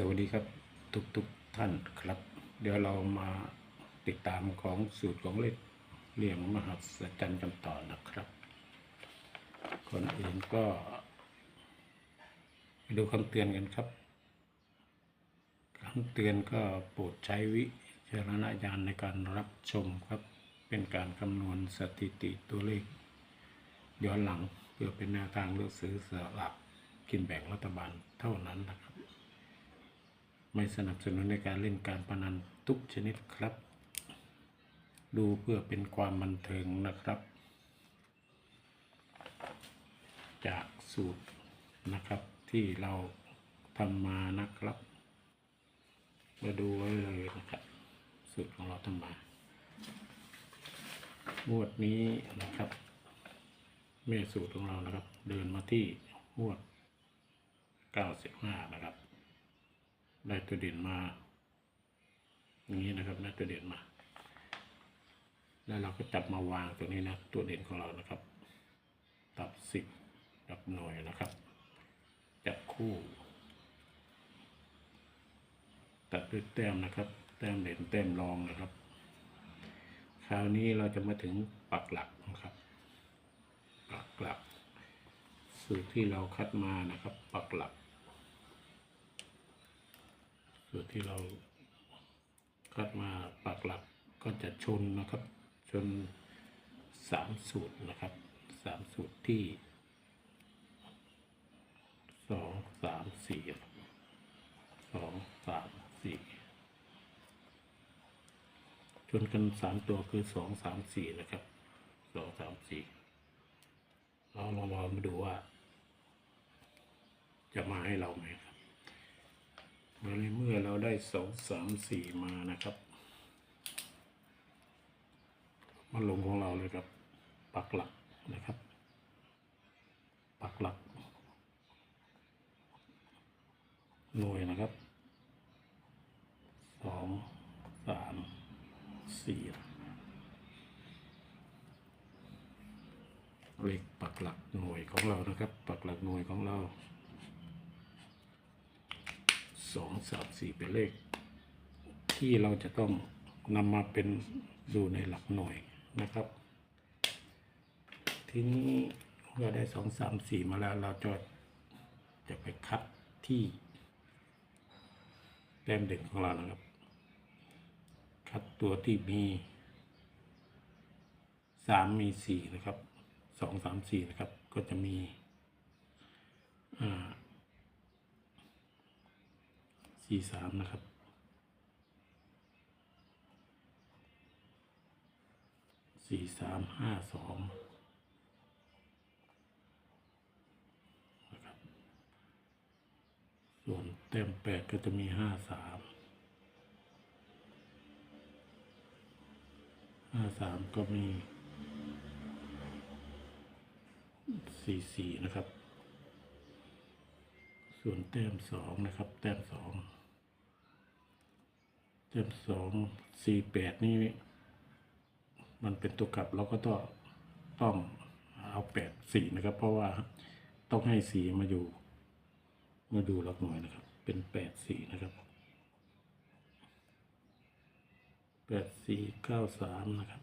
สวัสดีครับทุกทุกๆท่านครับ เดี๋ยวเรามาติดตามของสูตรของเลขเลี่ยงมหัศจรรย์กันต่อนะครับก่อนอื่นก็ไปดูคำเตือนกันครับคำเตือนก็โปรดใช้วิจารณญาณในการรับชมครับ เป็นการคำนวณสถิติตัวเลข ย้อนหลังเพื่อเป็นแนวทางเลือกซื้อสลากกินแบ่งรัฐบาลเท่านั้นนะครับ ไม่สนับสนุนในการเล่นการพนันทุกชนิดครับ ดูเพื่อเป็นความบันเทิงนะครับ จากสูตรนะครับที่เราทำมานะครับ มาดูไว้เลยนะครับ สูตรของเราทำมางวดนี้นะครับเมสูตรของเรานะครับ เดินมาที่งวด 95 นะครับ ได้ตัวเด่นมา อย่างนี้นะครับได้ตัวเด่นมา แล้วเราก็จับมาวางตัวนี้นะ ตัวเด่นของเรานะครับ ตับสิบดับหน่วยนะครับ จับคู่ ตัดด้วยแต้มนะครับ แต้มเด่นแต้มรองนะครับ คราวนี้เราจะมาถึงปักหลักนะครับ ปักหลักสูตรที่เราคัดมานะครับ ปักหลัก สูตรที่เราคัดมาปักหลักก็จะชนนะครับ ชนสามสูตรนะครับสามสูตรที่สองสามสี่สองสามสี่ชนกันสามตัวคือสองสามสี่นะครับสองสามสี่เราลองมาดูว่า จะมาให้เราไหมครับ มื่อในเมื่อเราได้สองสามสี่มานะครับ มาลงของเราเลยครับ ปักหลักนะครับ ปักหลัก หน่วยนะครับสองสามสี่เลขปักหลักหน่วยของเรานะครับ ปักหลักหน่วยของเรา สองสามสี่เป็นเลข ที่เราจะต้องนำมาเป็นดูในหลักหน่วยนะครับ ทีนี้เมื่อได้สองสามสี่มาแล้วเราจะจะไปคัดที่แต้มเด่นของเรานะครับ คัดตัวที่มีสามมีสี่นะครับสองสามสี่นะครับ ก็จะมีอ่า สี่สามนะครับ สี่สามห้าสองนะครับ ส่วนแต้มแปดก็จะมีห้าสามห้าสามก็มีสี่สี่นะครับ ส่วนแต้มสองนะครับ แต้มสอง แต้มสองสี่แปดนี่มันเป็นตัวกลับเราก็ต้องต้องเอาแปดสี่นะครับ เพราะว่าต้องให้สีมาอยู่ มาดูหลักหน่วยนะครับ เป็นแปดสี่นะครับแปดสี่เก้าสามนะครับ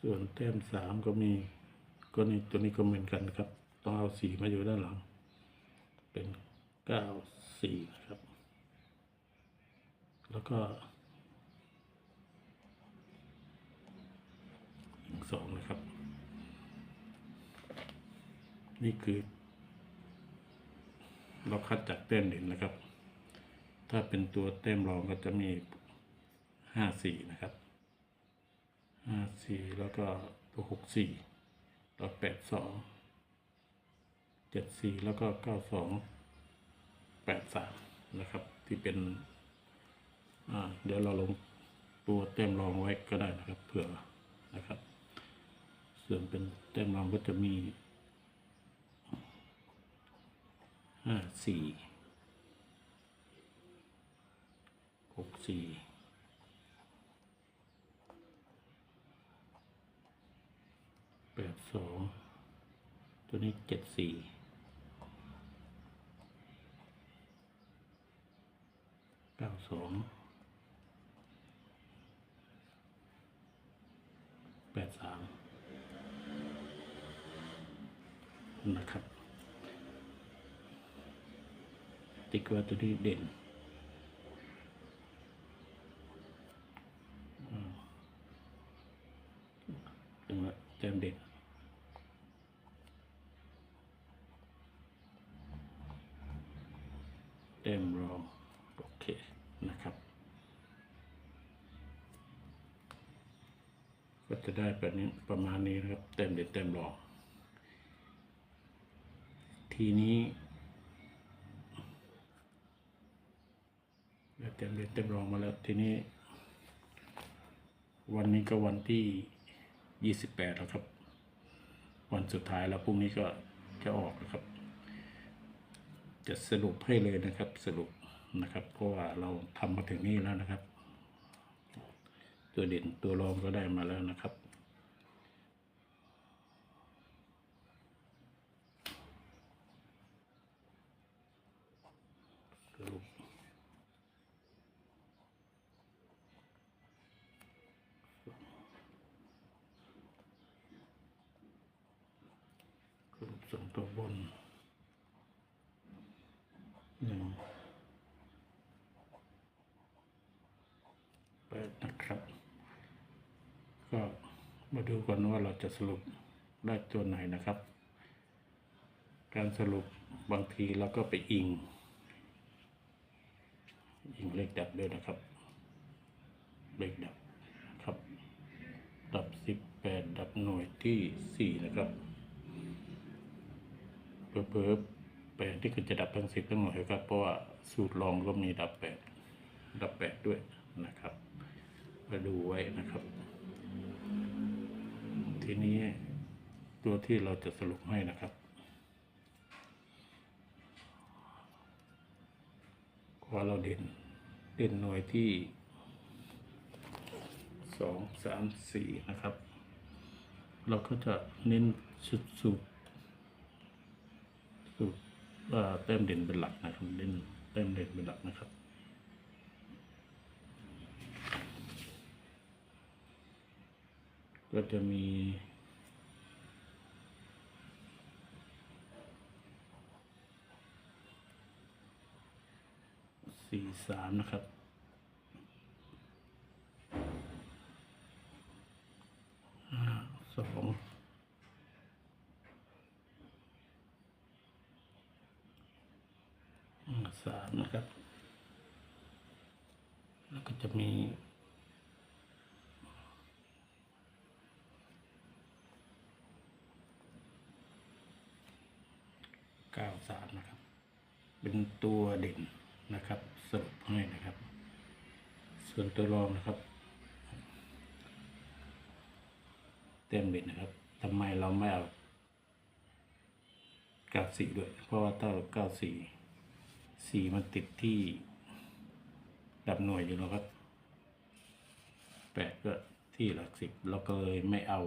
ส่วนแต้มสามก็มีก็นี่ตัวนี้ก็เหมือนกันครับ ต้องเอาสีมาอยู่ด้านหลัง เป็นเก้าสี่นะครับ แล้วก็หนึ่งสองนะครับ นี่คือ เราคัดจากแต้มเด่นนะครับ ถ้าเป็นตัวแต้มรองก็จะมีห้าสี่นะครับห้าสี่แล้วก็ตัวหกสี่แล้วแปดสอง เจ็ดสี่แล้วก็เก้าสองแปดสามนะครับ ที่เป็นอ่าเดี๋ยวเราลงตัวเต็มรองไว้ก็ได้นะครับ เผื่อนะครับ ส่วนเป็นเต็มรองก็จะมีห้าสี่หกสี่แปดสองตัวนี้เจ็ดสี่เก้าสองแปดสามนะครับ ติ๊กว่าตัวนี้เด่นจังหวะแต้มเด่นเต็มรองโอ เคนะครับก็จะได้แบบนี้ประมาณนี้นะครับ เต็มเด็ดเต็มรองทีนี้เต็มเด็ดเต็มรองมาแล้วทีนี้ วันนี้ก็วันที่ยี่สิบแปดแล้วครับ วันสุดท้ายแล้วพรุ่งนี้ก็จะออกนะครับ จะสรุปให้เลยนะครับสรุป นะครับเพราะว่าเราทำมาถึงนี่แล้วนะครับ ตัวเด่นตัวรองก็ได้มาแล้วนะครับสรุปสรุปส่งตัวบนหนึ่งแปดนะครับ ก็ มาดูกันว่าเราจะสรุปได้ตัวไหนนะครับ การสรุปบางทีเราก็ไปอิง อิงเลขดับด้วยนะครับ เลขดับครับ ดับสิบแปดดับหน่วยที่สี่นะครับเพิ่มแปดที่คือจะดับทั้งสิบทั้งหน่วยครับ เพราะว่าสูตรรองก็มีดับแปดดับแปดด้วยนะครับมาดูไว้นะครับ ทีนี้ตัวที่เราจะสรุปให้นะครับว่าเราเด่น เด่นหน่วยที่สองสามสี่นะครับ เราก็จะเน้นสุดสูตรสูตรเอ่อเต็มเด่นเป็นหลักนะครับเด่นเต็มเด่นเป็นหลักนะครับ ก็จะมีสี่สามนะครับห้าสองสามนะครับ แล้วก็จะมี เก้าสามนะครับ เป็นตัวเด่นนะครับสรุปให้นะครับ ส่วนตัวรองนะครับเต็มเด่นนะครับทำไมเราไม่เอาเก้าสี่ด้วย เพราะว่าถ้าเก้าสี่สี่มันติดที่ดับหน่วยอยู่แล้วครับแปดก็ที่หลักสิบเราก็เลยไม่เอา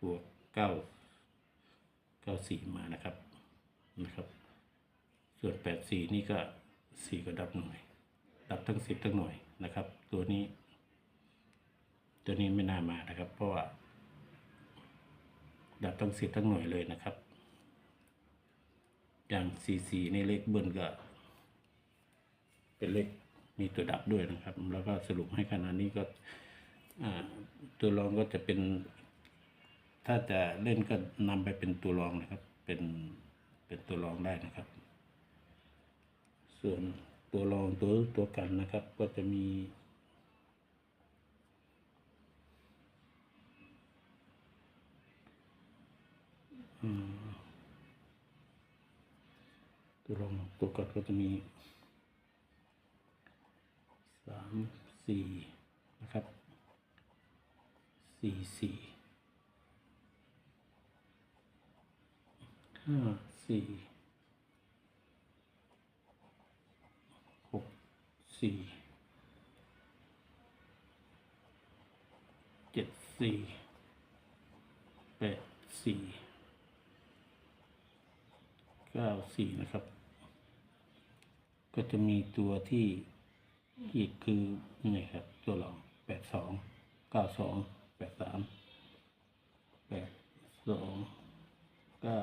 ตัวเก้าเก้าสี่มานะครับ นะครับ ส่วนแปดสี่นี่ก็สี่ก็ดับหน่วย ดับทั้งสิบทั้งหน่วยนะครับ ตัวนี้ ตัวนี้ไม่น่ามานะครับ เพราะว่า ดับทั้งสิบทั้งหน่วยเลยนะครับ อย่างสี่สี่ในเลขเบิ้ลก็ เป็นเลขมีตัวดับด้วยนะครับ แล้วก็สรุปให้ขนาดนี้ก็ตัวรองก็จะเป็น ถ้าจะเล่นก็นำไปเป็นตัวรองนะครับ เป็น เป็นตัวรองได้นะครับ ส่วนตัวรองตัวตัวกันนะครับ ก็จะมีตัวรองตัวกันก็จะมีสามสี่นะครับสี่สี่ห้า สี่หกสี่เจ็ดสี่แปดสี่เก้าสี่นะครับ ก็จะมีตัวที่อีกคือนี่ครับ ตัวรองแปดสองเก้าสองแปดสามแปดสองเก้า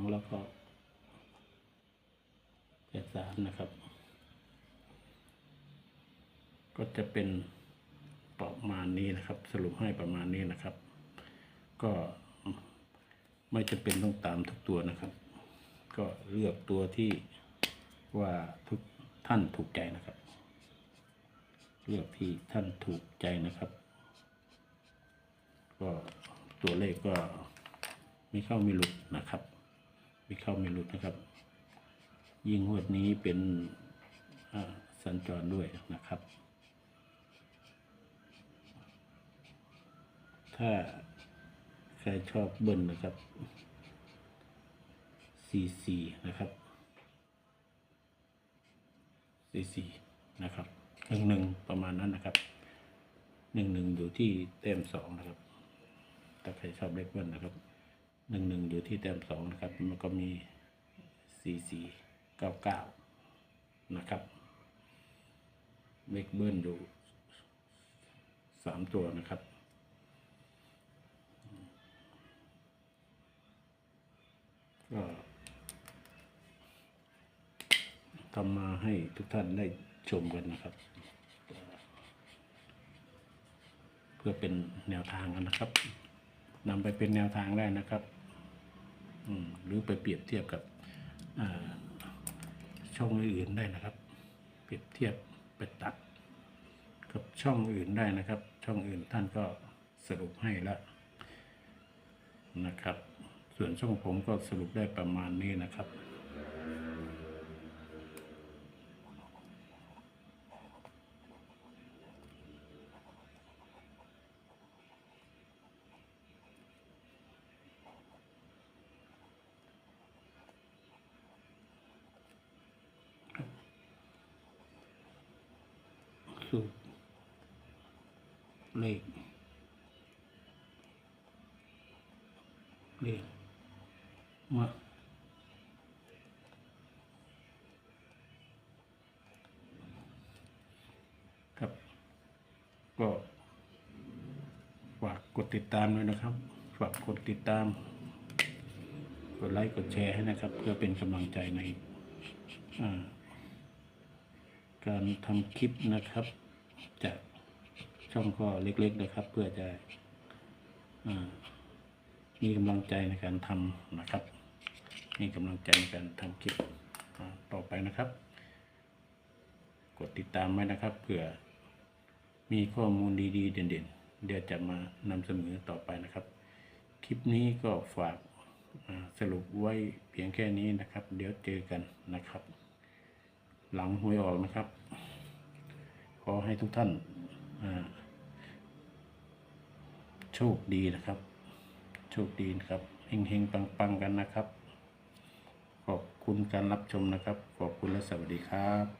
องแล้วก็แปดสามนะครับ ก็จะเป็นประมาณนี้นะครับ สรุปให้ประมาณนี้นะครับ ก็ไม่จะเป็นต้องตามทุกตัวนะครับ ก็เลือกตัวที่ว่าทุกท่านถูกใจนะครับ เลือกที่ท่านถูกใจนะครับ ก็ตัวเลขก็ไมีเข้าไมีหลุดนะครับ มีเข้าไมีหลุดนะครับ ยิ่งงวดนี้เป็นสัญจรด้วยนะครับ ถ้าใครชอบเบิ้ลนะครับ CC นะครับ CC นะครับหนึ่งหนึ่งประมาณนั้นนะครับหนึ่งหนึ่งอยู่ที่แต้มสองนะครับ ถ้าใครชอบเลขเบิ้ลนะครับ หนึ่งหนึ่งอยู่ที่แต้มสองนะครับ มันก็มี CC เก้าเก้านะครับเลขเบิ้ลอยู่สามตัวนะครับก็ทำมาให้ทุกท่านได้ชมกันนะครับ เพื่อเป็นแนวทางกันนะครับนำไปเป็นแนวทางได้นะครับ หรือไปเปรียบเทียบกับช่องอื่นได้นะครับ เปรียบเทียบไปตัด กับช่องอื่นได้นะครับ ช่องอื่นท่านก็สรุปให้แล้วนะครับ ส่วนช่องผมก็สรุปได้ประมาณนี้นะครับ สูตรเลขเลขมาครับ ก็ฝากกดติดตามด้วยนะครับ ฝากกดติดตาม กดไลค์กดแชร์ให้นะครับ เพื่อเป็นกำลังใจในการทำคลิปนะครับ จากช่องก็เล็กๆนะครับ เพื่อจะอมีกำลังใจในการทำนะครับ มีกำลังใจในการทำคลิปต่อไปนะครับ กดติดตามไว้นะครับเผื่อมีข้อมูลดีๆ เด่นๆ เดี๋ยวจะมานำเสนอต่อไปนะครับ คลิปนี้ก็ฝากสรุปไว้เพียงแค่นี้นะครับ เดี๋ยวเจอกันนะครับ หลังหวยออกนะครับ ขอให้ทุกท่านโชคดีนะครับ โชคดีนะครับเฮงๆปังๆกันนะครับ ขอบคุณการรับชมนะครับ ขอบคุณและสวัสดีครับ